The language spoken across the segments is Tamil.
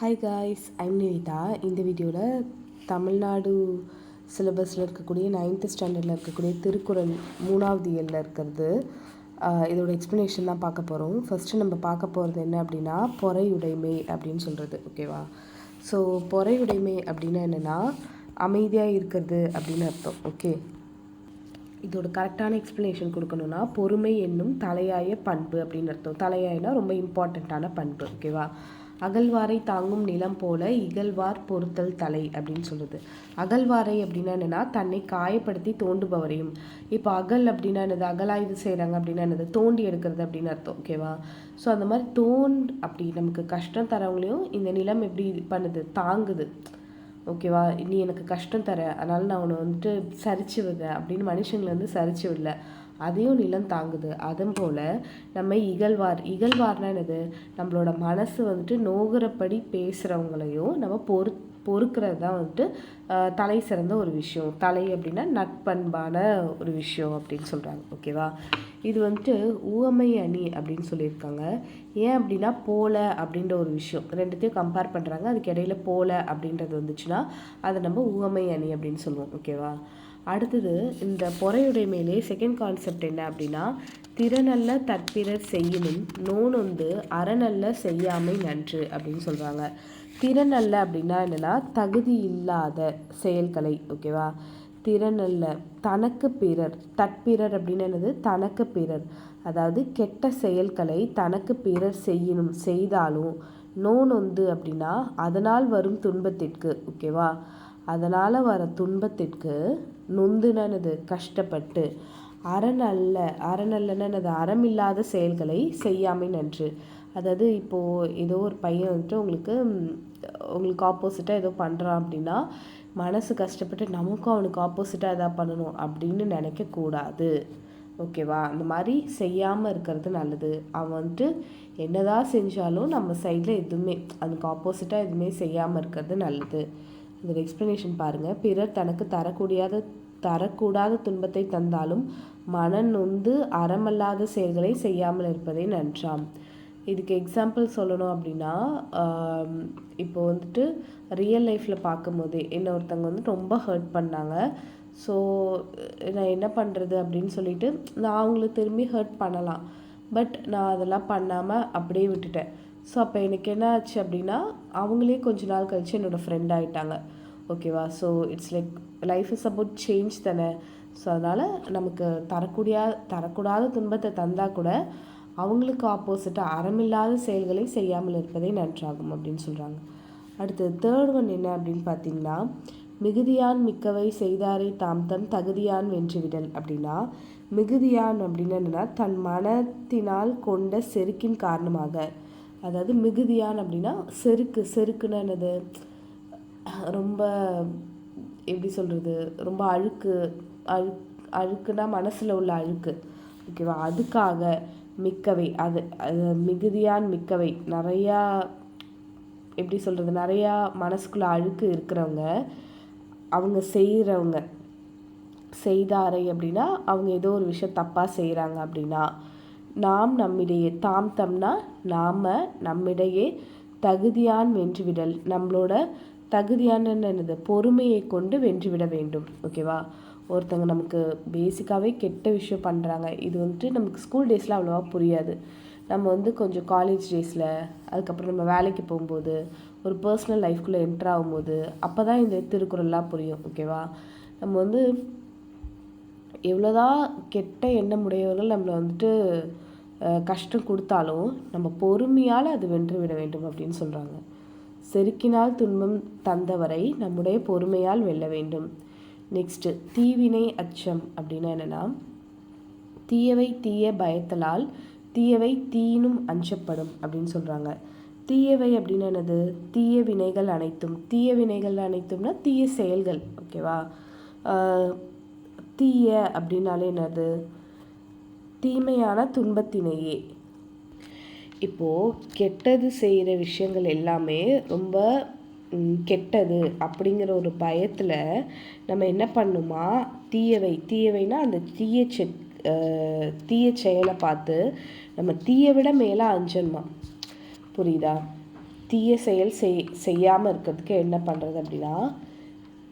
ஹாய் காய்ஸ் ஐம் நிவிதா இந்த வீடியோவில் தமிழ்நாடு சிலபஸில் இருக்கக்கூடிய நைன்த்து ஸ்டாண்டர்டில் இருக்கக்கூடிய திருக்குறள் மூணாவது இயலில் இருக்கிறது. இதோட எக்ஸ்ப்ளனேஷன் தான் பார்க்க போகிறோம் ஃபஸ்ட்டு நம்ம பார்க்க போகிறது என்ன அப்படின்னா பொறையுடைமை அப்படின்னு சொல்கிறது ஓகேவா ஸோ பொறையுடைமை அப்படின்னா என்னென்னா அமைதியாக இருக்கிறது அப்படின்னு அர்த்தம் ஓகே இதோட கரெக்டான எக்ஸ்ப்ளனேஷன் கொடுக்கணும்னா பொறுமை என்னும் தலையாய பண்பு அப்படின்னு அர்த்தம். தலையாயனா ரொம்ப இம்பார்ட்டண்ட்டான பண்பு ஓகேவா அகழ்வாரை தாங்கும் நிலம் போல இகழ்வார் பொறுத்தல் தலை அப்படின்னு சொல்லுது அகழ்வாரை அப்படின்னா என்னன்னா தன்னை காயப்படுத்தி தோண்டுபவரையும். இப்போ அகல் அப்படின்னா என்னது? அகலாய்வு செய்கிறாங்க அப்படின்னா என்னது? தோண்டி எடுக்கிறது அப்படின்னு அர்த்தம் ஓகேவா ஸோ அந்த மாதிரி தோண்ட் அப்படி நமக்கு கஷ்டம் தரவங்களையும் இந்த நிலம் எப்படி இது பண்ணுது? தாங்குது. ஓகேவா நீ எனக்கு கஷ்டம் தர அதனால் நான் உன்னை வந்துட்டு சரிச்சு விடுறேன் அப்படின்னு மனுஷங்களை வந்து சரிச்சு விடல. அதையும் நிலம் தாங்குது. அதன் போல் நம்ம இகழ்வார் இகழ்வார்னா என்னது? நம்மளோட மனசு வந்துட்டு நோகுறப்படி பேசுகிறவங்களையும் நம்ம பொறு பொறுக்கிறது தான் வந்துட்டு தலை சிறந்த ஒரு விஷயம். தலை அப்படின்னா நட்பண்பான ஒரு விஷயம் அப்படின்னு சொல்கிறாங்க ஓகேவா இது வந்துட்டு ஊமை அணி அப்படின்னு சொல்லியிருக்காங்க. ஏன் அப்படின்னா போல அப்படின்ற ஒரு விஷயம். ரெண்டுத்தையும் கம்பேர் பண்ணுறாங்க அதுக்கு இடையில போல அப்படின்றது வந்துச்சுன்னா அதை நம்ம ஊமை அணி அப்படின்னு சொல்லுவோம். ஓகேவா அடுத்தது இந்த பொறையுடைமையிலே செகண்ட் கான்செப்ட் என்ன அப்படின்னா திறனல்ல தற்பிறர் செய்யினும் நோனொந்து அறநல்ல செய்யாமை நன்று அப்படின்னு சொல்கிறாங்க திறனல்ல அப்படின்னா என்னென்னா தகுதி இல்லாத செயல்களை ஓகேவா திறனல்ல தனக்கு பிறர் தற்பிறர் அப்படின்னு என்னது? தனக்கு பிறர். அதாவது கெட்ட செயல்களை தனக்கு பிறர் செய்யணும் செய்தாலும் நோனொந்து அப்படின்னா அதனால் வரும் துன்பத்திற்கு ஓகேவா அதனால் வர துன்பத்திற்கு நொந்துனது கஷ்டப்பட்டு. அறநல்ல அறம் அறமில்லாத செயல்களை செய்யாமை நன்று. அதாவது இப்போது ஏதோ ஒரு பையன் வந்துட்டு உங்களுக்கு உங்களுக்கு ஆப்போசிட்டாக ஏதோ பண்ணுறான் அப்படின்னா மனசு கஷ்டப்பட்டு நமக்கும் அவனுக்கு ஆப்போசிட்டாக எதாவது பண்ணணும் அப்படின்னு நினைக்கக்கூடாது ஓகேவா அந்த மாதிரி செய்யாமல் இருக்கிறது நல்லது. அவன் வந்துட்டு என்னதான் செஞ்சாலும் நம்ம சைடில் எதுவுமே அதுக்கு ஆப்போசிட்டாக எதுவுமே செய்யாமல் இருக்கிறது நல்லது. இதோட எக்ஸ்ப்ளனேஷன் பாருங்கள் பிறர் தனக்கு தரக்கூடியாத தரக்கூடாத துன்பத்தை தந்தாலும் மன நொந்து அறமல்லாத செயல்களை செய்யாமல் இருப்பதே நன்றாம். இதுக்கு எக்ஸாம்பிள் சொல்லணும் அப்படின்னா இப்போ வந்துட்டு ரியல் லைஃப்பில் பார்க்கும்போதே என்ன ஒருத்தவங்க வந்து ரொம்ப ஹர்ட் பண்ணாங்க. ஸோ நான் என்ன பண்ணுறது அப்படின்னு சொல்லிட்டு நான் அவங்கள திரும்பி ஹர்ட் பண்ணலாம். பட் நான் அதெல்லாம் பண்ணாமல் அப்படியே விட்டுட்டேன். ஸோ அப்போ எனக்கு என்ன ஆச்சு அப்படின்னா அவங்களே கொஞ்ச நாள் கழிச்சு என்னோடய ஃப்ரெண்ட் ஆகிட்டாங்க ஓகேவா? So it's like life is about change தானே. ஸோ அதனால் நமக்கு தரக்கூடிய தரக்கூடாத துன்பத்தை தந்தால் கூட அவங்களுக்கு ஆப்போசிட்டாக அறமில்லாத செயல்களை செய்யாமல் இருப்பதே நன்றாகும் அப்படின்னு சொல்கிறாங்க அடுத்தது தேர்ட் ஒன் என்ன அப்படின்னு பார்த்தீங்கன்னா மிகுதியான் மிக்கவை செய்தாரை தாம் தம் தகுதியான் வென்றுவிடல் அப்படின்னா மிகுதியான் அப்படின்னு என்னன்னா தன் மனத்தினால் கொண்ட செருக்கின் காரணமாக. அதாவது மிகுதியான் அப்படின்னா செருக்கு செருக்குன்னு என்னது? ரொம்ப எப்படி சொல்கிறது ரொம்ப அழுக்கு அழு அழுக்குனா மனசில் உள்ள அழுக்கு. ஓகேவா அதுக்காக மிக்கவை அது அது மிகுதியான் மிக்கவை. நிறையா எப்படி சொல்கிறது நிறையா மனசுக்குள்ளே அழுக்கு இருக்கிறவங்க அவங்க செய்கிறவங்க செய்தாரை அப்படின்னா அவங்க ஏதோ ஒரு விஷயம் தப்பாக செய்கிறாங்க அப்படின்னா நாம் நம்மிடையே தாம் தம்னா நாம் நம்மிடையே தகுதியான் வென்றுவிடல் நம்மளோட தகுதியான என்னது? பொறுமையை கொண்டு வென்றுவிட வேண்டும். ஓகேவா ஒருத்தங்க நமக்கு பேசிக்காகவே கெட்ட விஷயம் பண்ணுறாங்க இது வந்துட்டு நமக்கு ஸ்கூல் டேஸில் அவ்வளோவா புரியாது. நம்ம வந்து கொஞ்சம் காலேஜ் டேஸில் அதுக்கப்புறம் நம்ம வேலைக்கு போகும்போது ஒரு பர்சனல் லைஃப்குள்ளே என்ட்ரு ஆகும்போது அப்போ தான் இந்த திருக்குறள்லாம் புரியும். ஓகேவா நம்ம வந்து எவ்வளோதான் கெட்ட எண்ணம் உடையவர்கள் நம்மளை வந்துட்டு கஷ்டம் கொடுத்தாலும் நம்ம பொறுமையால் அது வென்று விட வேண்டும் அப்படின்னு சொல்கிறாங்க செருக்கினால் துன்பம் தந்தவரை நம்முடைய பொறுமையால் வெல்ல வேண்டும். நெக்ஸ்ட்டு தீவினை அச்சம் அப்படின்னா என்னென்னா தீயவை தீய பயத்தலால் தீயவை தீனும் அஞ்சப்படும் அப்படின்னு சொல்கிறாங்க தீயவை அப்படின்னு என்னது? தீய வினைகள் அனைத்தும். தீய வினைகள் அனைத்தும்னா தீய செயல்கள் ஓகேவா தீய அப்படின்னாலே என்னது? தீமையான துன்பத்தினையே இப்போது கெட்டது செய்கிற விஷயங்கள் எல்லாமே ரொம்ப கெட்டது அப்படிங்கிற ஒரு பயத்தில் நம்ம என்ன பண்ணுமா? தீயவை தீயவைனா அந்த தீய செ தீய செயலை பார்த்து நம்ம தீயை விட மேலே அஞ்சணுமா? புரியுதா? தீய செயல் செய் செய்யாமல் இருக்கிறதுக்கு என்ன பண்ணுறது அப்படின்னா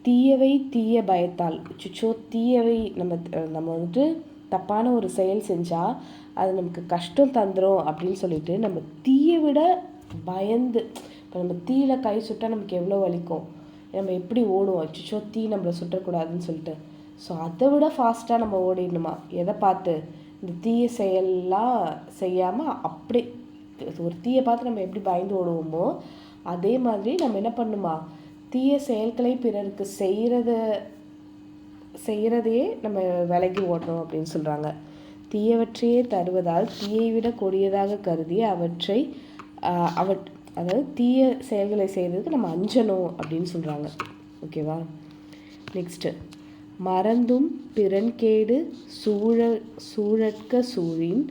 தீயவை தீய பயத்தால் சுச்சோ தீயவை நம்ம நம்ம வந்துட்டு தப்பான ஒரு செயல் செஞ்சால் அது நமக்கு கஷ்டம் தந்துடும் அப்படின்னு சொல்லிட்டு நம்ம தீயை விட பயந்து இப்போ நம்ம தீயில கை சுட்டால் நமக்கு எவ்வளோ வலிக்கும்? நம்ம எப்படி ஓடுவோம்? அச்சோ தீ நம்மளை சுட்டக்கூடாதுன்னு சொல்லிட்டு. ஸோ அதை விட ஃபாஸ்ட்டாக நம்ம ஓடிடணுமா? எதை பார்த்து? இந்த தீய செயல்லாம் செய்யாமல் அப்படி ஒரு தீயை பார்த்து நம்ம எப்படி பயந்து ஓடுவோமோ அதே மாதிரி நம்ம என்ன பண்ணுமா? தீய செயல்களை பிறருக்கு செய்கிறத செய்கிறதையே நம்ம விலகி ஓடணும் அப்படின்னு சொல்கிறாங்க தீயவற்றையே தருவதால் தீயை விட கொடியதாக கருதி அவற்றை அவற் அதாவது தீய செயல்களை செய்கிறதுக்கு நம்ம அஞ்சணும் அப்படின்னு சொல்கிறாங்க ஓகேவா? நெக்ஸ்ட்டு மறந்தும் பிறன்கேடு சூழ சூழற்க சூழின்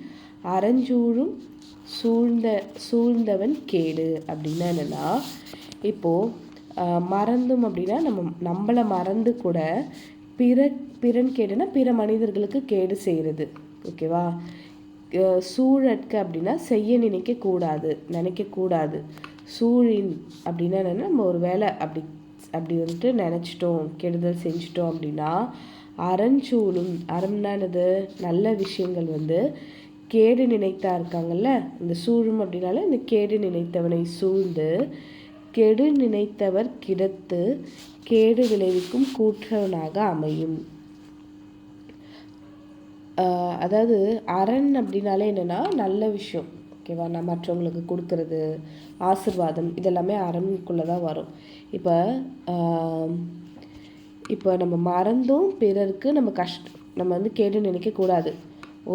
அறஞ்சூழும் சூழ்ந்த சூழ்ந்தவன் கேடு அப்படின்னா என்னென்னா இப்போது மறந்தும் அப்படின்னா நம்ம நம்மளை மறந்து கூட பிற பிறன் கேடுனா பிற மனிதர்களுக்கு கேடு செய்கிறது ஓகேவா சூழற்க அப்படின்னா செய்ய நினைக்கக்கூடாது நினைக்கக்கூடாது சூழின் அப்படின்னா என்னென்னா நம்ம ஒரு வேலை அப்படி அப்படி வந்துட்டு நினச்சிட்டோம் கெடுதல் செஞ்சிட்டோம் அப்படின்னா அறஞ்சூழும் அறம்னா என்னது? நல்ல விஷயங்கள் வந்து கேடு நினைத்தா இருக்காங்கல்ல? இந்த சூழும் அப்படின்னால இந்த கேடு நினைத்தவனை சூழ்ந்து கெடு நினைத்தவர் கிடத்து கேடு விளைவிக்கும் கூற்றவனாக அமையும். அதாவது அரண் அப்படின்னாலே என்னென்னா நல்ல விஷயம். ஓகேவா நான் மற்றவங்களுக்கு கொடுக்கறது ஆசிர்வாதம் இதெல்லாமே அரண்குள்ளே தான் வரும். இப்போ இப்போ நம்ம மறந்தும் பிறருக்கு நம்ம கஷ்ட நம்ம வந்து கேடு நினைக்கக்கூடாது.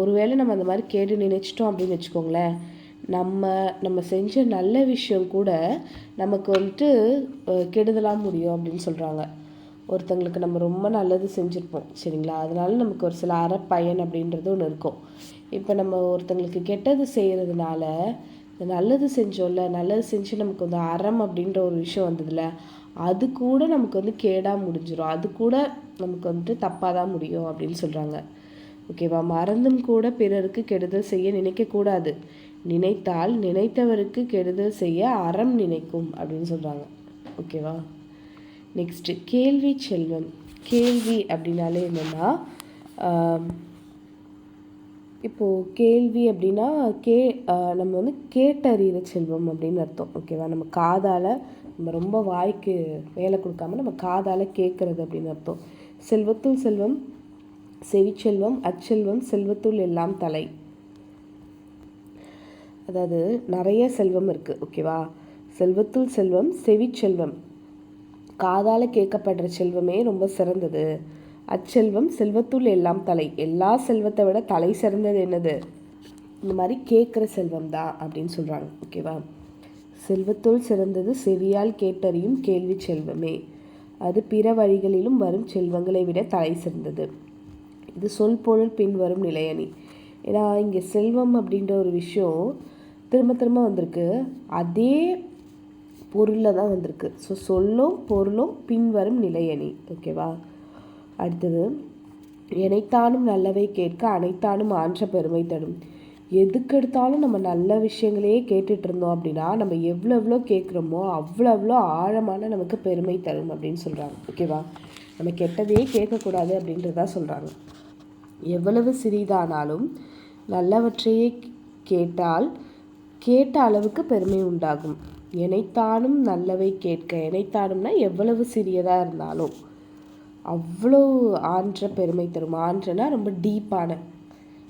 ஒருவேளை நம்ம அந்த மாதிரி கேடு நினைச்சிட்டோம் அப்படின்னு வச்சுக்கோங்களேன் நம்ம நம்ம செஞ்ச நல்ல விஷயம் கூட நமக்கு வந்துட்டு கெடுதலாக முடியும் அப்படின்னு சொல்கிறாங்க ஒருத்தங்களுக்கு நம்ம ரொம்ப நல்லது செஞ்சுருப்போம் சரிங்களா? அதனால நமக்கு ஒரு சில அறப்பயன் அப்படின்றது ஒன்று இருக்கும். இப்போ நம்ம ஒருத்தங்களுக்கு கெட்டது செய்கிறதுனால இந்த நல்லது செஞ்சோம்ல நல்லது செஞ்சு நமக்கு வந்து அறம் அப்படின்ற ஒரு விஷயம் வந்ததுல அது கூட நமக்கு வந்து கேடாக முடிஞ்சிடும் அது கூட நமக்கு வந்துட்டு தப்பாக தான் முடியும் அப்படின்னு சொல்கிறாங்க ஓகேவா? மறந்தும் கூட பிறருக்கு கெடுதல் செய்ய நினைக்கக்கூடாது. நினைத்தால் நினைத்தவருக்கு கெடுதல் செய்ய அறம் நினைக்கும் அப்படின்னு சொல்கிறாங்க ஓகேவா நெக்ஸ்ட்டு கேள்வி செல்வம். கேள்வி அப்படின்னாலே என்னென்னா இப்போது கேள்வி அப்படின்னா கே நம்ம வந்து கேட்டறிகிற செல்வம் அப்படின்னு அர்த்தம். ஓகேவா நம்ம காதால் நம்ம ரொம்ப வாய்க்கு வேலை கொடுக்காம நம்ம காதால் கேட்குறது அப்படின்னு அர்த்தம். செல்வத்துள் செல்வம் செவிச்செல்வம் அச்செல்வம் செல்வத்துள் எல்லாம் தலை. அதாவது நிறைய செல்வம் இருக்குது ஓகேவா? செல்வத்துள் செல்வம் செவிச்செல்வம் காதால் கேட்கப்படுற செல்வமே ரொம்ப சிறந்தது. அச்செல்வம் செல்வத்துள் எல்லாம் தலை. எல்லா செல்வத்தை விட தலை சிறந்தது என்னது? இந்த மாதிரி கேட்குற செல்வம் தான் அப்படின்னு சொல்கிறாங்க ஓகேவா? செல்வத்துள் சிறந்தது செவியால் கேட்டறியும் கேள்வி செல்வமே. அது பிற வழிகளிலும் வரும் செல்வங்களை விட தலை சிறந்தது. இது சொல் பொருள் பின்வரும் நிலையணி. ஏன்னா இங்கே செல்வம் அப்படின்ற ஒரு விஷயம் திரும்ப திரும்ப வந்திருக்கு. அதே பொருளில் தான் வந்திருக்கு. ஸோ சொல்லும் பொருளும் பின்வரும் நிலையணி ஓகேவா அடுத்தது எனைத்தானும் நல்லவை கேட்க அனைத்தானும் ஆன்ற பெருமை தரும். எதுக்கெடுத்தாலும் நம்ம நல்ல விஷயங்களையே கேட்டுட்டு இருந்தோம் அப்படின்னா நம்ம எவ்வளோ எவ்வளோ கேட்குறோமோ அவ்வளோ அவ்வளோ ஆழமான நமக்கு பெருமை தரும் அப்படின்னு சொல்கிறாங்க ஓகேவா நம்ம கெட்டதையே கேட்கக்கூடாது அப்படின்றதா சொல்கிறாங்க எவ்வளவு சிறிதானாலும் நல்லவற்றையே கேட்டால் கேட்ட அளவுக்கு பெருமை உண்டாகும். எனைத்தானும் நல்லவை கேட்க எனைத்தானும்னா எவ்வளவு சிறியதாக இருந்தாலும். அவ்வளோ ஆன்ற பெருமை தரும். ஆன்றனா ரொம்ப டீப்பான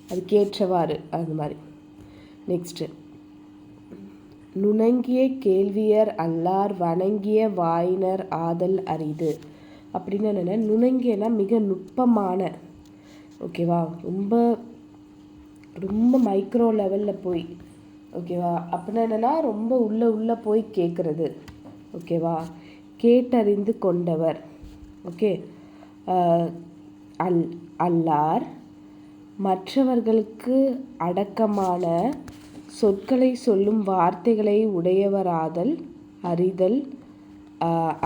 அதுக்கேற்றவாறு அது மாதிரி. நெக்ஸ்ட்டு நுணங்கிய கேள்வியர் அல்லார் வணங்கிய வாயினர் ஆதல் அரிது. அப்படின்னு என்னென்னா நுணங்கியனா மிக நுட்பமான ஓகேவா ரொம்ப ரொம்ப மைக்ரோ லெவலில் போய் ஓகேவா? அப்படின்னா என்னென்னா ரொம்ப உள்ளே உள்ளே போய் கேட்குறது ஓகேவா? கேட்டறிந்து கொண்டவர். ஓகே? அல் அல்லார். மற்றவர்களுக்கு அடக்கமான சொற்களை சொல்லும் வார்த்தைகளை உடையவராதல் அறிதல்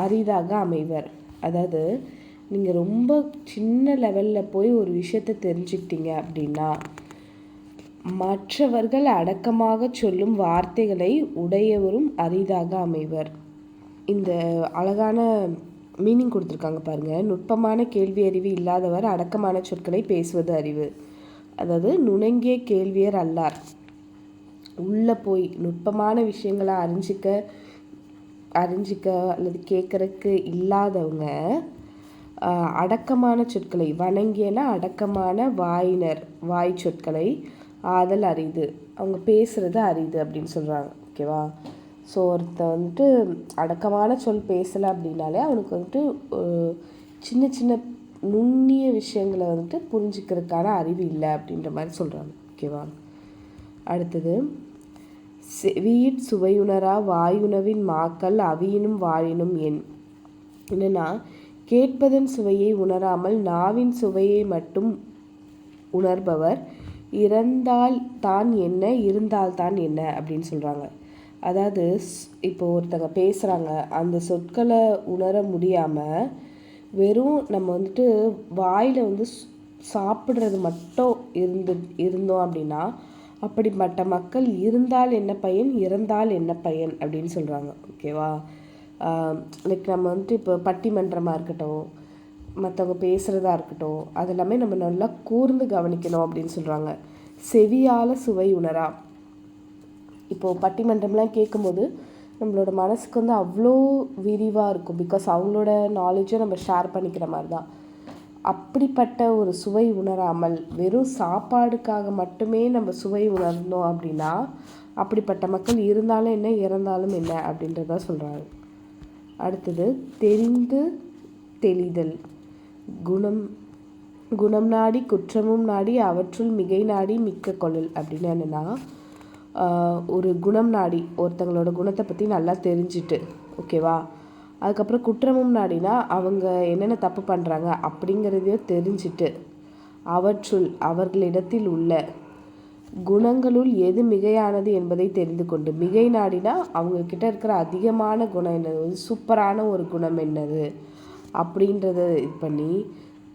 அரிதாக அமைவர். அதாவது நீங்கள் ரொம்ப சின்ன லெவலில் போய் ஒரு விஷயத்தை தெரிஞ்சுக்கிட்டீங்க அப்படின்னா மற்றவர்கள் அடக்கமாக சொல்லும் வார்த்தைகளை உடையவரும் அரிதாக அமைவர். இந்த அழகான மீனிங் கொடுத்துருக்காங்க பாருங்கள் நுட்பமான கேள்வி அறிவு இல்லாதவர் அடக்கமான சொற்களை பேசுவது அறிவு. அதாவது நுணங்கிய கேள்வியர் அல்லார். உள்ளே போய் நுட்பமான விஷயங்களை அறிஞ்சிக்க அறிஞ்சிக்க அல்லது கேட்குறக்கு இல்லாதவங்க அடக்கமான சொற்களை வணங்கியன அடக்கமான வாயினர் வாய் சொற்களை ஆதல் அரிது. அவங்க பேசுகிறது அரிது அப்படின்னு சொல்கிறாங்க ஓகேவா ஸோ ஒருத்த வந்துட்டு அடக்கமான சொல் பேசலை அப்படின்னாலே அவனுக்கு வந்துட்டு சின்ன சின்ன நுண்ணிய விஷயங்களை வந்துட்டு புரிஞ்சுக்கிறதுக்கான அறிவு இல்லை அப்படின்ற மாதிரி சொல்கிறாங்க ஓகேவா அடுத்தது வீட் சுவையுணரா வாயுணவின் மாக்கள் அவியினும் வாயினும் என். என்னென்னா கேட்பதன் சுவையை உணராமல் நாவின் சுவையை மட்டும் உணர்பவர் இறந்தால் தான் என்ன இருந்தால் தான் என்ன அப்படின்னு சொல்கிறாங்க அதாவது இப்போ ஒருத்தங்க பேசுகிறாங்க அந்த சொற்களை உணர முடியாமல் வெறும் நம்ம வந்துட்டு வாயில் வந்து சாப்பிட்றது மட்டும் இருந்து இருந்தோம் அப்படின்னா அப்படிப்பட்ட மக்கள் இருந்தால் என்ன பயன் இறந்தால் என்ன பயன் அப்படின்னு சொல்கிறாங்க ஓகேவா? லைக் நம்ம வந்துட்டு இப்போ பட்டிமன்றமாக இருக்கட்டும் மற்றவங்க பேசுகிறதா இருக்கட்டும் அதெல்லாமே நம்ம நல்லா கூர்ந்து கவனிக்கணும் அப்படின்னு சொல்கிறாங்க செவியால் சுவை உணரா. இப்போது பட்டிமன்றம்லாம் கேட்கும்போது நம்மளோட மனசுக்கு வந்து அவ்வளோ விரிவாக இருக்கும். பிகாஸ் அவங்களோட நாலேஜை நம்ம ஷேர் பண்ணிக்கிற மாதிரி தான் அப்படிப்பட்ட ஒரு சுவை உணராமல் வெறும் சாப்பாடுக்காக மட்டுமே நம்ம சுவை உணர்ந்தோம் அப்படின்னா அப்படிப்பட்ட மக்கள் இருந்தாலும் என்ன இறந்தாலும் என்ன அப்படின்றத சொல்கிறாங்க அடுத்தது தெரிந்து தெளிதல். குணம் குணம் நாடி குற்றமும் நாடி அவற்றுள் மிகை நாடி மிக்க கொள்ளல் அப்படின்னு என்னென்னா ஒரு குணம் நாடி ஒருத்தங்களோட குணத்தை பற்றி நல்லா தெரிஞ்சுட்டு ஓகேவா? அதுக்கப்புறம் குற்றமும் நாடினா அவங்க என்னென்ன தப்பு பண்ணுறாங்க அப்படிங்கிறதையும் தெரிஞ்சுட்டு அவற்றுள் அவர்களிடத்தில் உள்ள குணங்களுள் எது மிகையானது என்பதை தெரிந்து கொண்டு மிகை நாடினா அவங்கக்கிட்ட இருக்கிற அதிகமான குணம் என்னது? சூப்பரான ஒரு குணம் என்னது? அப்படின்றத இது பண்ணி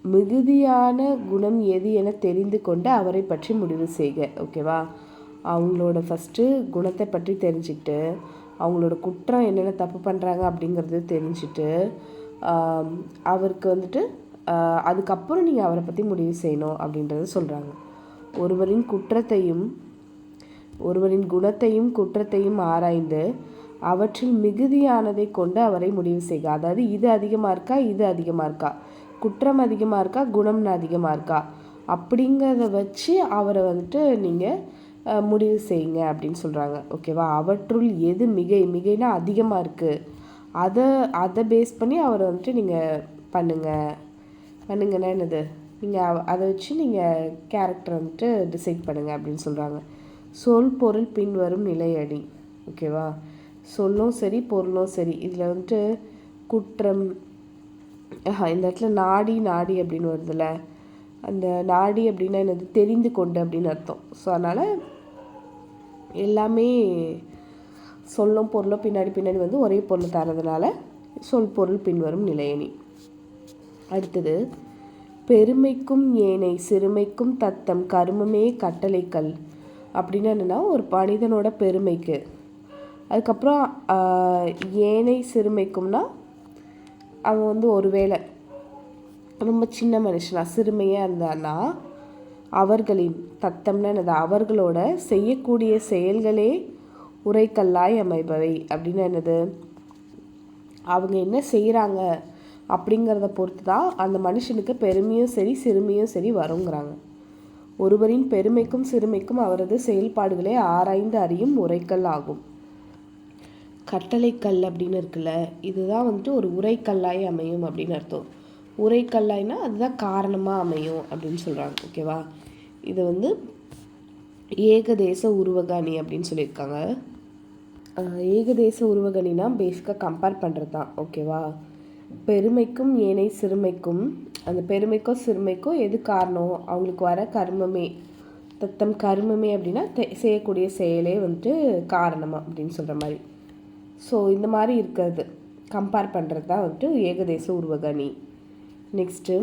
மிகுதியான குணம் எது என தெரிந்து கொண்டு அவரை பற்றி முடிவு செய்க ஓகேவா? அவங்களோட ஃபஸ்ட்டு குணத்தை பற்றி தெரிஞ்சுக்கிட்டு அவங்களோட குற்றம் என்னென்ன தப்பு பண்ணுறாங்க அப்படிங்கிறது தெரிஞ்சுட்டு அவருக்கு வந்துட்டு அதுக்கப்புறம் நீங்கள் அவரை பற்றி முடிவு செய்யணும் அப்படின்றத சொல்கிறாங்க ஒருவரின் குற்றத்தையும் ஒருவரின் குணத்தையும் குற்றத்தையும் ஆராய்ந்து அவற்றில் மிகுதியானதை கொண்டு அவரை முடிவு செய்க. அதாவது இது அதிகமாக இருக்கா இது அதிகமாக இருக்கா? குற்றம் அதிகமாக இருக்கா குணம் அதிகமாக இருக்கா? அப்படிங்கிறத வச்சு அவரை வந்துட்டு நீங்கள் முடிவு செய்யுங்க அப்படின்னு சொல்கிறாங்க ஓகேவா அவற்றுள் எது மிகை மிகைனா அதிகமாக இருக்குது அதை அதை பேஸ் பண்ணி அவரை வந்துட்டு நீங்கள் பண்ணுங்கள் பண்ணுங்கன்னா என்னது? நீங்கள் அதை வச்சு நீங்கள் கேரக்டர் வந்துட்டு டிசைட் பண்ணுங்கள் அப்படின்னு சொல்கிறாங்க சொல் பொருள் பின்வரும் நிலையடி. ஓகேவா சொல்லும் சரி பொருளும் சரி. இதில் வந்துட்டு குற்றம் இந்த இடத்துல நாடி நாடி அப்படின்னு வருதுல்ல. அந்த நாடி அப்படின்னா என்னது? தெரிந்து கொண்டு அப்படின்னு அர்த்தம். ஸோ அதனால் எல்லாமே சொல்லும் பொருளும் பின்னாடி பின்னாடி வந்து ஒரே பொருள் தரதுனால சொல் பொருள் பின்வரும் நிலையணி. அடுத்தது பெருமைக்கும் ஏனை சிறுமைக்கும் தத்தம் கருமமே கட்டளைக்கல். அப்படின்னு என்னென்னா ஒரு மனிதனோட பெருமைக்கு. அதுக்கப்புறம் ஏனை சிறுமைக்கும்னா அவன் வந்து ஒரு வேளை ரொம்ப சின்ன மனுஷனா சிறுமையாக இருந்தான்னா அவர்களின் தத்தம்னா என்னது? அவர்களோட செய்யக்கூடிய செயல்களே உரைக்கல்லாய் அமைபவை. அப்படின்னு என்னது? அவங்க என்ன செய்கிறாங்க அப்படிங்கிறத பொறுத்து தான் அந்த மனுஷனுக்கு பெருமையும் சரி சிறுமையும் சரி வருங்கிறாங்க. ஒருவரின் பெருமைக்கும் சிறுமைக்கும் அவரது செயல்பாடுகளை ஆராய்ந்து அறியும் உரைக்கல் ஆகும். கட்டளைக்கல் அப்படின்னு இருக்குல்ல இதுதான் வந்துட்டு ஒரு உரைக்கல்லாய் அமையும் அப்படின்னு அர்த்தம். உரைக்கல்லாய்னா அதுதான் காரணமாக அமையும் அப்படின்னு சொல்கிறாங்க ஓகேவா இது வந்து ஏகதேச உருவகாணி அப்படின்னு சொல்லியிருக்காங்க. ஏகதேச உருவகணினா பேசிக்காக கம்பேர் பண்ணுறது தான் ஓகேவா பெருமைக்கும் ஏனை சிறுமைக்கும் அந்த பெருமைக்கும் சிறுமைக்கும் எது காரணம்? அவங்களுக்கு வர கர்மமே. தத்தம் கர்மமே அப்படின்னா செய்யக்கூடிய செயலே வந்துட்டு காரணமாக அப்படின்னு சொல்கிற மாதிரி. ஸோ இந்த மாதிரி இருக்கிறது. கம்பேர் பண்ணுறது தான் வந்துட்டு ஏகதேச உருவகணி. நெக்ஸ்ட்டு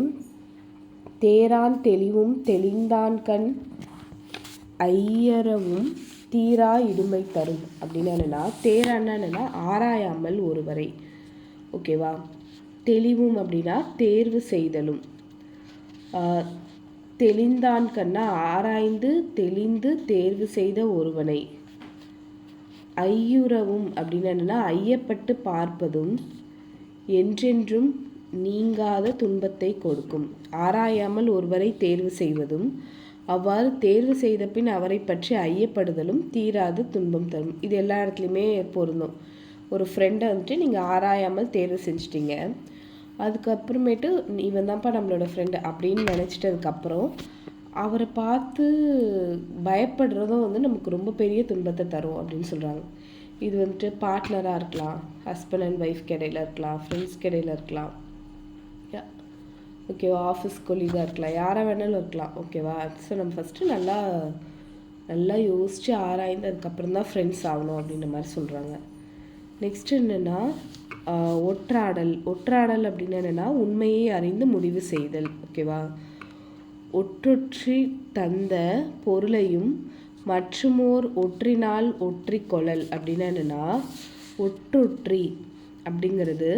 தேரான் தெளிவும் தெளிந்தான் கண் ஐயரவும் தீரா இடுமை தரும். அப்படின்னு என்னென்னா தேரான்னா என்னென்னா ஆராயாமல் ஒருவரை. ஓகேவா தெளிவும் அப்படின்னா தேர்வு செய்தலும். தெளிந்தான் கண்ணா ஆராய்ந்து தெளிந்து தேர்வு செய்த ஒருவனை. ஐயுறவும் அப்படின்னு என்னென்னா ஐயப்பட்டு பார்ப்பதும் என்றென்றும் நீங்காத துன்பத்தை கொடுக்கும். ஆராயாமல் ஒருவரை தேர்வு செய்வதும் அவ்வாறு தேர்வு செய்த பின் அவரை பற்றி ஐயப்படுதலும் தீராது துன்பம் தரும். இது எல்லா இடத்துலையுமே பொருந்தும். ஒரு ஃப்ரெண்டை வந்துட்டு நீங்கள் ஆராயாமல் தேர்வு செஞ்சிட்டீங்க. அதுக்கப்புறமேட்டு இவன் தான்ப்பா நம்மளோட ஃப்ரெண்டு அப்படின்னு நினச்சிட்டதுக்கப்புறம் அவரை பார்த்து பயப்படுறதும் வந்து நமக்கு ரொம்ப பெரிய துன்பத்தை தரும் அப்படின்னு சொல்கிறாங்க இது வந்துட்டு பார்ட்னராக இருக்கலாம் ஹஸ்பண்ட் அண்ட் ஒய்ஃப் இடையில இருக்கலாம் ஃப்ரெண்ட்ஸ் இடையில இருக்கலாம். ஓகேவா ஆஃபீஸ் கொலீகாக இருக்கலாம் யாராக வேணாலும் இருக்கலாம். ஓகேவா ஸோ நம்ம ஃபஸ்ட்டு நல்லா நல்லா யோசித்து ஆராய்ந்து அதுக்கப்புறம் தான் ஃப்ரெண்ட்ஸ் ஆகணும் அப்படின்ற மாதிரி சொல்கிறாங்க நெக்ஸ்ட் என்னென்னா ஒற்றாடல். ஒற்றாடல் அப்படின்னு என்னென்னா உண்மையை அறிந்து முடிவு செய்தல். ஓகேவா ஒற்றொற்றி தந்த பொருளையும் மற்றுமோர் ஒற்றினால் ஒற்றிக்கொளல் அப்படின்னு என்னென்னா ஒற்றொற்றி அப்படிங்கிறது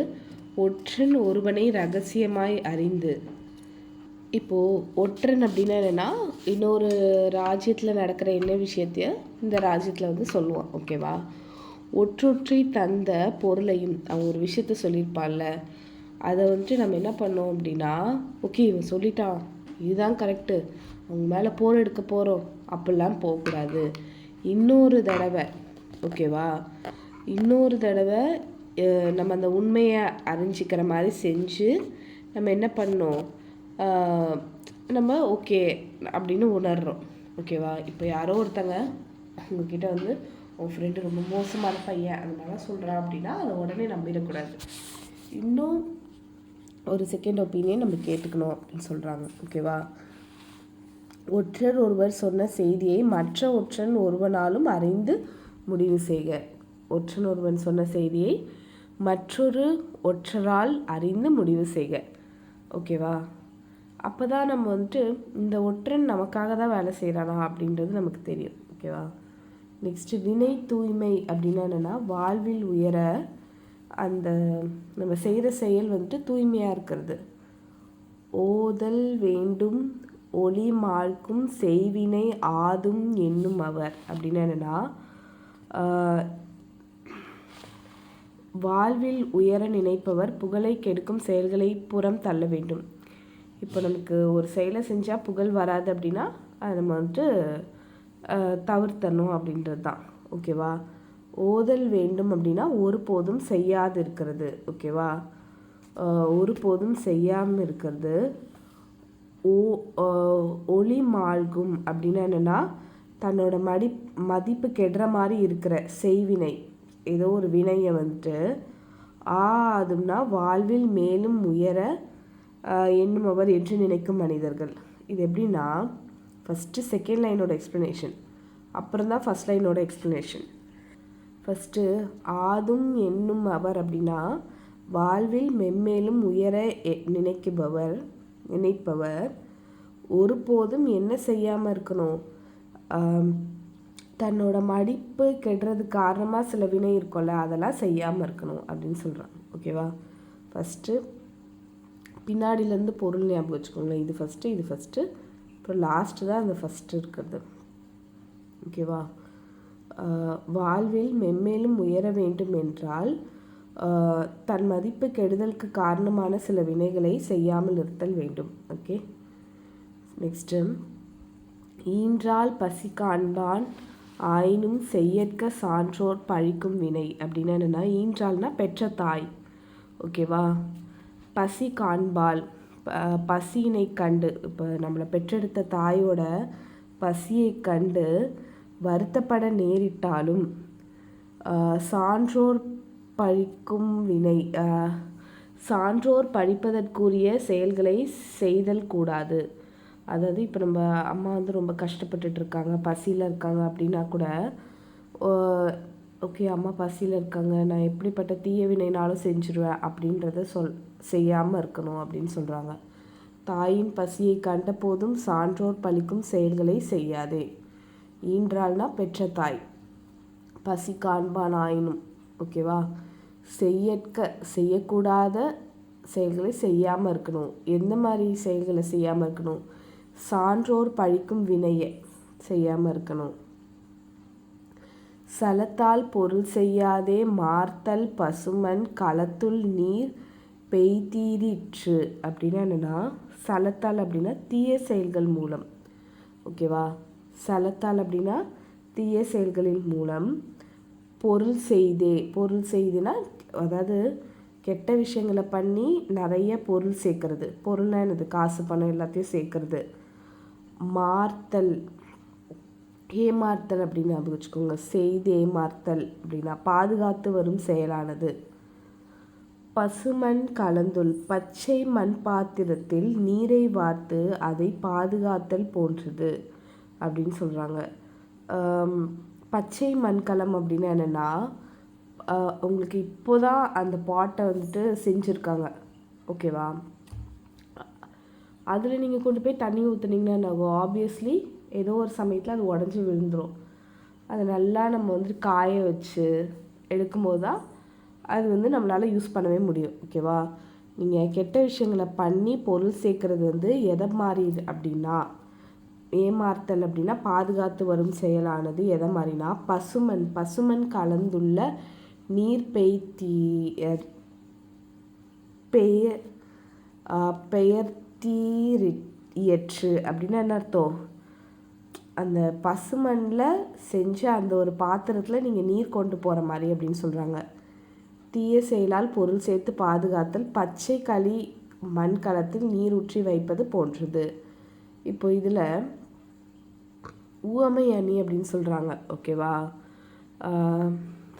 ஒற்றன் ஒருவனை ரகசியமாய் அறிந்து. இப்போது ஒற்றன் அப்படின்னா என்னென்னா இன்னொரு ராஜ்யத்தில் நடக்கிற என்ன விஷயத்தைய இந்த ராஜ்யத்தில் வந்து சொல்லுவான். ஓகேவா ஒற்றொற்றி தந்த பொருளையும் அவன் ஒரு விஷயத்த சொல்லியிருப்பான்ல. அதை வந்துட்டு நம்ம என்ன பண்ணோம் அப்படின்னா ஓகே இவன் சொல்லிட்டான். இதுதான் கரெக்டு அவங்க மேலே போர் எடுக்க போகிறோம் அப்படிலாம் போகக்கூடாது. இன்னொரு தடவை ஓகேவா இன்னொரு தடவை நம்ம அந்த உண்மையை அறிஞ்சிக்கிற மாதிரி செஞ்சு நம்ம என்ன பண்ணோம்? நம்ம ஓகே அப்படின்னு உணர்றோம். ஓகேவா இப்போ யாரோ ஒருத்தங்க உங்ககிட்ட வந்து உன் ஃப்ரெண்டு ரொம்ப மோசமான பையன். அந்த மாதிரிலாம் சொல்கிறான் அப்படின்னா அதை உடனே நம்பிடக்கூடாது. இன்னும் ஒரு செகண்ட் ஒப்பீனியன் நம்ம கேட்டுக்கணும் அப்படின்னு சொல்கிறாங்க ஓகேவா ஒற்றர் ஒருவர் சொன்ன செய்தியை மற்ற ஒற்றன் ஒருவனாலும் அறிந்து முடிவு செய்க. ஒற்றன் ஒருவன் சொன்ன செய்தியை மற்றொரு ஒற்றரால் அறிந்து முடிவு செய்க. ஓகேவா அப்போ தான் நம்ம வந்துட்டு இந்த ஒற்றன் நமக்காக தான் வேலை செய்கிறானா அப்படின்றது நமக்கு தெரியும். ஓகேவா நெக்ஸ்ட்டு வினை தூய்மை அப்படின்னா என்னென்னா வாழ்வில் உயர அந்த நம்ம செய்கிற செயல் வந்துட்டு தூய்மையாக இருக்கிறது. ஓதல் வேண்டும் ஒளி மாழ்க்கும் செய்வினை ஆதும் என்னும் அவர். அப்படின்னு என்னென்னா வாழ்வில் உயர நினைப்பவர் புகழை கெடுக்கும் செயல்களை புறம் தள்ள வேண்டும். இப்போ நமக்கு ஒரு செயலை செஞ்சால் புகழ் வராது அப்படின்னா அதை நம்ம வந்துட்டு தவிர்த்தணும் அப்படின்றது தான் ஓகேவா? ஓதல் வேண்டும் அப்படின்னா ஒருபோதும் செய்யாது இருக்கிறது ஓகேவா? ஒருபோதும் செய்யாமல் இருக்கிறது. ஓ ஒளி மாழ்கும் அப்படின்னா என்னென்னா தன்னோட மடி மதிப்பு கெடுற மாதிரி இருக்கிற செய்வினை ஏதோ ஒரு வினையை வந்துட்டு ஆ அதும்னா வாழ்வில் மேலும் உயர எண்ணுமவர் என்று நினைக்கும் மனிதர்கள். இது எப்படின்னா ஃபஸ்ட்டு செகண்ட் லைனோட எக்ஸ்ப்ளனேஷன் அப்புறம் தான் ஃபஸ்ட் லைனோட எக்ஸ்ப்ளனேஷன் ஃபஸ்ட்டு ஆதும் என்னும் அவர் அப்படின்னா வாழ்வில் மென்மேலும் உயர நினைக்குபவர் நினைப்பவர். ஒருபோதும் என்ன செய்யாமல் இருக்கணும்? தன்னோட மடிப்பு கெடுறது காரணமாக சில வினை இருக்கும்ல அதெல்லாம் செய்யாமல் இருக்கணும் அப்படின்னு சொல்கிறான் ஓகேவா ஃபஸ்ட்டு பின்னாடியிலேருந்து பொருள் ஞாபகம் வச்சுக்கோங்களேன். இது ஃபஸ்ட்டு இது ஃபஸ்ட்டு அப்புறம் லாஸ்ட்டு தான் அந்த ஃபஸ்ட்டு இருக்கிறது. ஓகேவா வாழ்வில் மென்மேலும் உயர வேண்டும் என்றால் தன் மதிப்பு கெடுதலுக்கு காரணமான சில வினைகளை செய்யாமல் இருத்தல் வேண்டும். ஓகே? நெக்ஸ்ட்டு. ஈன்றால் பசி காண்பான் ஆயினும் செய்யற்க சான்றோர் பழிக்கும் வினை. அப்படின்னு என்னென்னா ஈன்றால்னா பெற்ற தாய். ஓகேவா? பசி காண்பால் பசியினை கண்டு இப்போ நம்மளை பெற்றெடுத்த தாயோட பசியை கண்டு வருத்தப்பட நேரிட்டாலும் சான்றோர் பழிக்கும் வினை சான்றோர் படிப்பதற்குரிய செயல்களை செய்தல் கூடாது. அதாவது இப்போ நம்ம அம்மா வந்து ரொம்ப கஷ்டப்பட்டுட்ருக்காங்க பசியில் இருக்காங்க அப்படின்னா கூட ஓகே அம்மா பசியில் இருக்காங்க நான் எப்படிப்பட்ட தீய வினைனாலும் செஞ்சுருவேன் அப்படின்றத சொல் செய்யாமல் இருக்கணும் அப்படின்னு சொல்கிறாங்க தாயின் பசியை கண்ட போதும் சான்றோர் பழிக்கும் செயல்களை செய்யாதே. ஈன்றாள்னா பெற்ற தாய். பசி காண்பான் ஆயினும் ஓகேவா? செய்யற்க செய்யக்கூடாத செயல்களை செய்யாமல் இருக்கணும். எந்த மாதிரி செயல்களை செய்யாமல் இருக்கணும்? சான்றோர் பழிக்கும் வினையை செய்யாமல் இருக்கணும். சலத்தால் பொருள் செய்யாதே மார்த்தல் பசுமன் களத்துள் நீர் பெய்தீரிற்று. அப்படின்னா என்னென்னா சலத்தால் அப்படின்னா தீய செயல்கள் மூலம். ஓகேவா? சலத்தால் அப்படின்னா தீய செயல்களின் மூலம். பொருள் செய்தே பொருள் செய்துனா அதாவது கெட்ட விஷயங்களை பண்ணி நிறைய பொருள் சேர்க்கறது. பொருள்னா என்னது? காசு பணம் எல்லாத்தையும் சேர்க்கறது. மார்த்தல் ஏமாறுத்தல் அப்படின்னு ஞாபகம் வச்சுக்கோங்க. செய்து ஏமாத்தல் அப்படின்னா பாதுகாத்து வரும் செயலானது. பசுமண் கலந்துள் பச்சை மண் பாத்திரத்தில் நீரை வார்த்து அதை பாதுகாத்தல் போன்றது. அப்படின்னு சொல்கிறாங்க பச்சை மண்கலம் அப்படின்னா என்னென்னா உங்களுக்கு இப்போ தான் அந்த பாட்டை வந்துட்டு செஞ்சுருக்காங்க. ஓகேவா? அதில் நீங்கள் கொண்டு போய் தண்ணி ஊற்றுனீங்கன்னா என்ன ஆப்வியஸ்லி ஏதோ ஒரு சமயத்தில் அது உடஞ்சி விழுந்துடும் அதை நல்லா நம்ம வந்துட்டு காய வச்சு எடுக்கும்போது தான் அது வந்து நம்மளால் யூஸ் பண்ணவே முடியும். ஓகேவா? நீங்கள் கெட்ட விஷயங்களை பண்ணி பொருள் சேர்க்குறது வந்து எதை மாறிது அப்படின்னா ஏமாற்றல் அப்படின்னா பாதுகாத்து வரும் செயலானது எதை மாதிரினா பசுமண் பசுமண் கலந்துள்ள நீர் பெய்தி பெயர் பெயர்த்தீரிற்று அப்படின்னா என்ன அர்த்தம்? அந்த பசுமண்ணில் செஞ்ச அந்த ஒரு பாத்திரத்தில் நீங்கள் நீர் கொண்டு போகிற மாதிரி அப்படின்னு சொல்கிறாங்க தீய செயலால் பொருள் சேர்த்து பாதுகாத்தல் பச்சை களி மண் களத்தில் நீர் ஊற்றி வைப்பது போன்றது. இப்போ இதில் ஊமை அணி அப்படின்னு சொல்கிறாங்க ஓகேவா?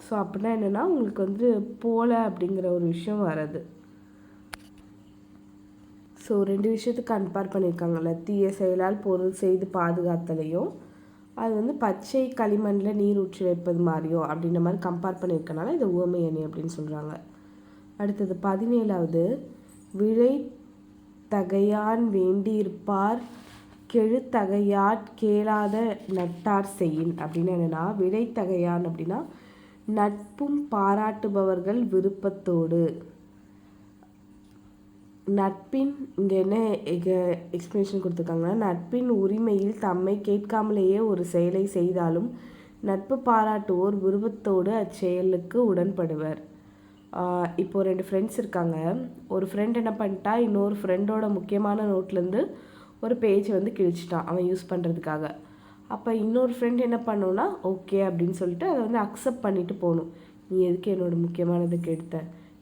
ஸோ அப்படின்னா என்னென்னா உங்களுக்கு வந்து போல அப்படிங்கிற ஒரு விஷயம் வராது. ஸோ ரெண்டு விஷயத்துக்கு கம்பேர் பண்ணியிருக்காங்கல்ல. தீய செயலால் பொருள் செய்து பாதுகாத்தலையும் அது வந்து பச்சை களிமண்ணில் நீர் ஊற்றி வைப்பது மாதிரியும் அப்படின்ற மாதிரி கம்பேர் பண்ணியிருக்கனால இது ஊமை அணி அப்படின்னு சொல்கிறாங்க அடுத்தது பதினேழாவது விழை தகையான் வேண்டியிருப்பார் கெழுத்தகையாட் கேளாத நட்டார் செய்யின். அப்படின்னு என்னென்னா விடைத்தகையான் அப்படின்னா நட்பும் பாராட்டுபவர்கள் விருப்பத்தோடு. நட்பின் இங்கே என்ன எக்ஸ்பிளேஷன் கொடுத்துருக்காங்கன்னா நட்பின் உரிமையில் தம்மை கேட்காமலேயே ஒரு செயலை செய்தாலும் நட்பு பாராட்டுவோர் விருப்பத்தோடு அச்செயலுக்கு உடன்படுவர். இப்போது ரெண்டு ஃப்ரெண்ட்ஸ் இருக்காங்க. ஒரு ஃப்ரெண்ட் என்ன பண்ணிட்டா இன்னொரு ஃப்ரெண்டோட முக்கியமான நோட்லேருந்து ஒரு பேஜ் வந்து கிழிச்சிட்டான் அவன் யூஸ் பண்ணுறதுக்காக அப்போ இன்னொரு ஃப்ரெண்ட் என்ன பண்ணுன்னா ஓகே அப்படின்னு சொல்லிட்டு அதை வந்து அக்செப்ட் பண்ணிட்டு போகணும். நீ எதுக்கு என்னோடய முக்கியமானதை கெடுத்த?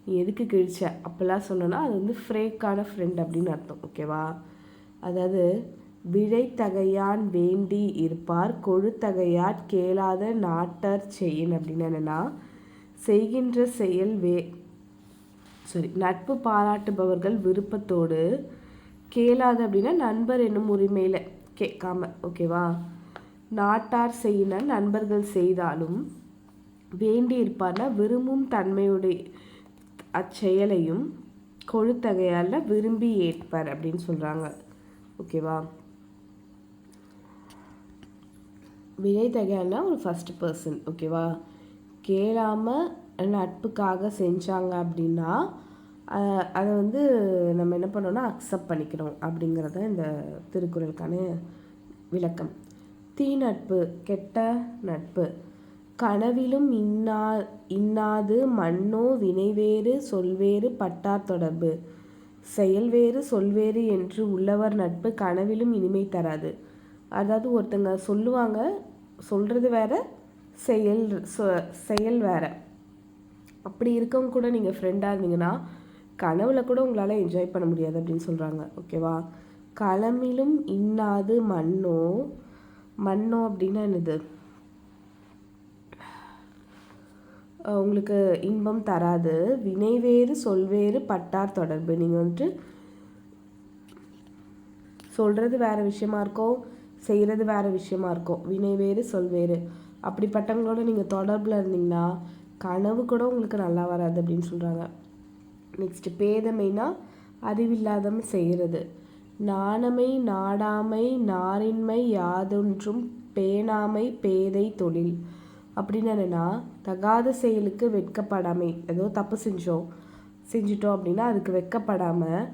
நீ எதுக்கு கிழிச்ச? அப்போல்லாம் சொன்னோன்னா அது வந்து ஃப்ரேக்கான ஃப்ரெண்ட் அப்படின்னு அர்த்தம் ஓகேவா அதாவது விழைத்தகையான் வேண்டி இருப்பார் கொழுத்தகையார் கேளாத நாட்டர் செய்யின் அப்படின்னு என்னென்னா செய்கின்ற செயல் வே சாரி நட்பு பாராட்டுபவர்கள் விருப்பத்தோடு கேளாது அப்படின்னா நண்பர் என்னும் உரிமையில் கேட்காம ஓகேவா நாட்டார் செய்யின நண்பர்கள் செய்தாலும் வேண்டி இருப்பார்னா விரும்பும் தன்மையுடைய அச்செயலையும் கொழுத்தகையால் விரும்பி ஏற்பார் அப்படின்னு சொல்கிறாங்க ஓகேவா வினைத்தகையால்னா ஒரு ஃபஸ்ட் பர்சன் ஓகேவா கேளாமல் நட்புக்காக செஞ்சாங்க அப்படின்னா அதை வந்து நம்ம என்ன பண்ணோன்னா அக்செப்ட் பண்ணிக்கிறோம் அப்படிங்கிறத இந்த திருக்குறளுக்கான விளக்கம். தீ நட்பு கெட்ட நட்பு. கனவிலும் இன்னா இன்னாது மண்ணோ வினைவேறு சொல்வேறு பட்டார் தொடர்பு. செயல்வேறு சொல்வேறு என்று உள்ளவர் நட்பு கனவிலும் இனிமை தராது. அதாவது ஒருத்தங்க சொல்லுவாங்க சொல்கிறது வேற செயல் செயல் வேற. அப்படி இருக்கவங்க கூட நீங்கள் ஃப்ரெண்டாக இருந்தீங்கன்னா கனவுல கூட உங்களால் என்ஜாய் பண்ண முடியாது அப்படின்னு சொல்கிறாங்க ஓகேவா களமிலும் இன்னாது மண்ணோ? மண்ணோ அப்படின்னா என்னது? உங்களுக்கு இன்பம் தராது. வினைவேறு சொல்வேறு பட்டார் தொடர்பு. நீங்கள் வந்துட்டு சொல்கிறது வேறு விஷயமா இருக்கும் செய்கிறது வேறு விஷயமா இருக்கும் வினைவேறு சொல்வேறு. அப்படிப்பட்டவங்களோட நீங்கள் தொடர்பில் இருந்தீங்கன்னா கனவு கூட உங்களுக்கு நல்லா வராது அப்படின்னு சொல்கிறாங்க நெக்ஸ்ட்டு பேதமைனா அறிவில்லாதம் செய்கிறது. நாணமை நாடாமை நாரின்மை யாதொன்றும் பேணாமை பேதை தொழில். அப்படின்னு என்னென்னா தகாத செயலுக்கு வெட்கப்படாமை. ஏதோ தப்பு செஞ்சோம். செஞ்சிட்டோம் அப்படின்னா அதுக்கு வெட்கப்படாமல்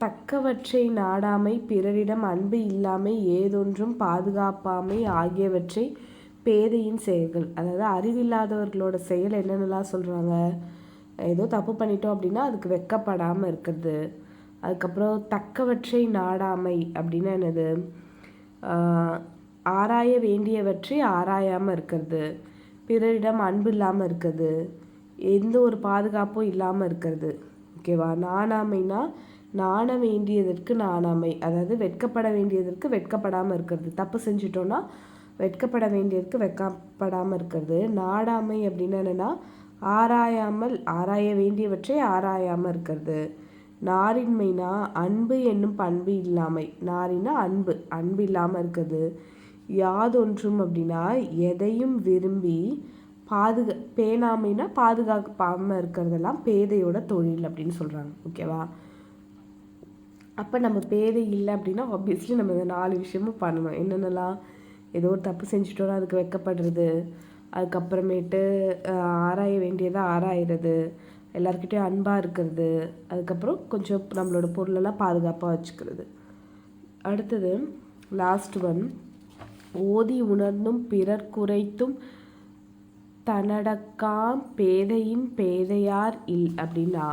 தக்கவற்றை நாடாமை பிறரிடம் அன்பு இல்லாமை ஏதொன்றும் பாதுகாப்பாமை ஆகியவற்றை பேதையின் செயல்கள். அதாவது அறிவில்லாதவர்களோட செயல் என்னென்னலாம் சொல்கிறாங்க ஏதோ தப்பு பண்ணிட்டோம் அப்படின்னா அதுக்கு வெக்கப்படாமல் இருக்கிறது. அதுக்கப்புறம் தக்கவற்றை நாடாமை அப்படின்னா என்னது? ஆராய வேண்டியவற்றை ஆராயாமல் இருக்கிறது. பிறரிடம் அன்பு இல்லாமல் இருக்கிறது. எந்த ஒரு பாதுகாப்பும் இல்லாமல் இருக்கிறது. ஓகேவா நாணாமைனா நாண வேண்டியதற்கு நாணாமை. அதாவது வெட்கப்பட வேண்டியதற்கு வெட்கப்படாமல் இருக்கிறது. தப்பு செஞ்சிட்டோன்னா வெட்கப்பட வேண்டியதற்கு வெட்கப்படாமல் இருக்கிறது. நாடாமை அப்படின்னு என்னென்னா ஆராயாமல் ஆராய வேண்டியவற்றை ஆராயாமல் இருக்கிறது. நாரின்மைனா அன்பு என்னும் பண்பு இல்லாமை. நாரினா அன்பு அன்பு இல்லாமல் இருக்கிறது யாதொன்றும் அப்படின்னா எதையும் விரும்பி பாதுகா பேணாமைனா பாதுகாக்காமல் இருக்கிறதெல்லாம் பேதையோட தொழில் அப்படின்னு சொல்கிறாங்க ஓகேவா அப்போ நம்ம பேதை இல்லை அப்படின்னா ஆப்வியஸ்லி நம்ம இந்த நாலு விஷயமும் பண்ணணும். என்னென்னலாம்? ஏதோ ஒரு தப்பு செஞ்சுட்டோன்னா அதுக்கு வெக்கப்படுறது. அதுக்கப்புறமேட்டு ஆராய வேண்டியதாக ஆராயிறது. எல்லாருக்கிட்டேயும் அன்பாக இருக்கிறது. அதுக்கப்புறம் கொஞ்சம் நம்மளோட பொருளெல்லாம் பாதுகாப்பாக வச்சுக்கிறது. அடுத்தது லாஸ்ட் ஒன் ஓதி உணர்ந்தும் பிறர் குறைத்தும் தனடக்காம் பேதையின் பேதையார் இல் அப்படின்னா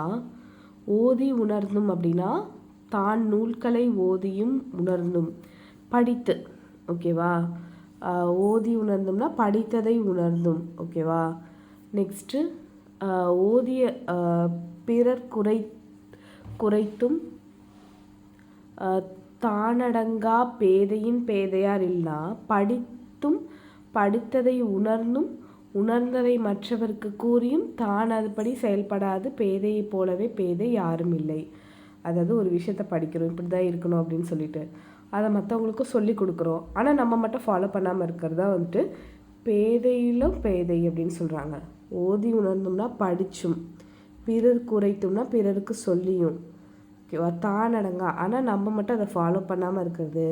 ஓதி உணர்ந்தும் அப்படின்னா தான் நூல்களை ஓதியும் உணர்ந்தும். படித்து ஓகேவா ஓதி உணர்ந்தோம்னா படித்ததை உணர்ந்தும் ஓகேவா? நெக்ஸ்ட்டு ஓதிய பிறர் குறை குறைத்தும் தானடங்கா பேதையின் பேதையார் இல்லா படித்தும் படித்ததை உணர்ந்தும் உணர்ந்ததை மற்றவருக்கு கூறியும் தான் அதுபடி செயல்படாது பேதையைப் போலவே பேதை யாரும் இல்லை. அதாவது ஒரு விஷயத்தை படிக்கிறோம் இப்படி தான் இருக்கணும் அப்படின்னு சொல்லிட்டு. அதை மற்றவங்களுக்கும் சொல்லி கொடுக்குறோம். ஆனால் நம்ம மட்டும் ஃபாலோ பண்ணாமல் இருக்கிறதா வந்துட்டு பேதையிலும் பேதை அப்படின்னு சொல்கிறாங்க ஓதி உணர்ந்தோம்னா படித்தும் பிறர் குறைத்தோம்னா பிறருக்கு சொல்லியும். ஓகேவா? தானடங்கா. ஆனால் நம்ம மட்டும் அதை ஃபாலோ பண்ணாமல் இருக்கிறது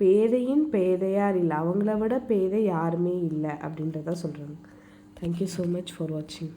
பேதையின் பேதையார் இல்லை அவங்கள விட பேதை யாருமே இல்லை அப்படின்றத சொல்கிறாங்க தேங்க்யூ ஸோ மச் ஃபார் வாட்சிங்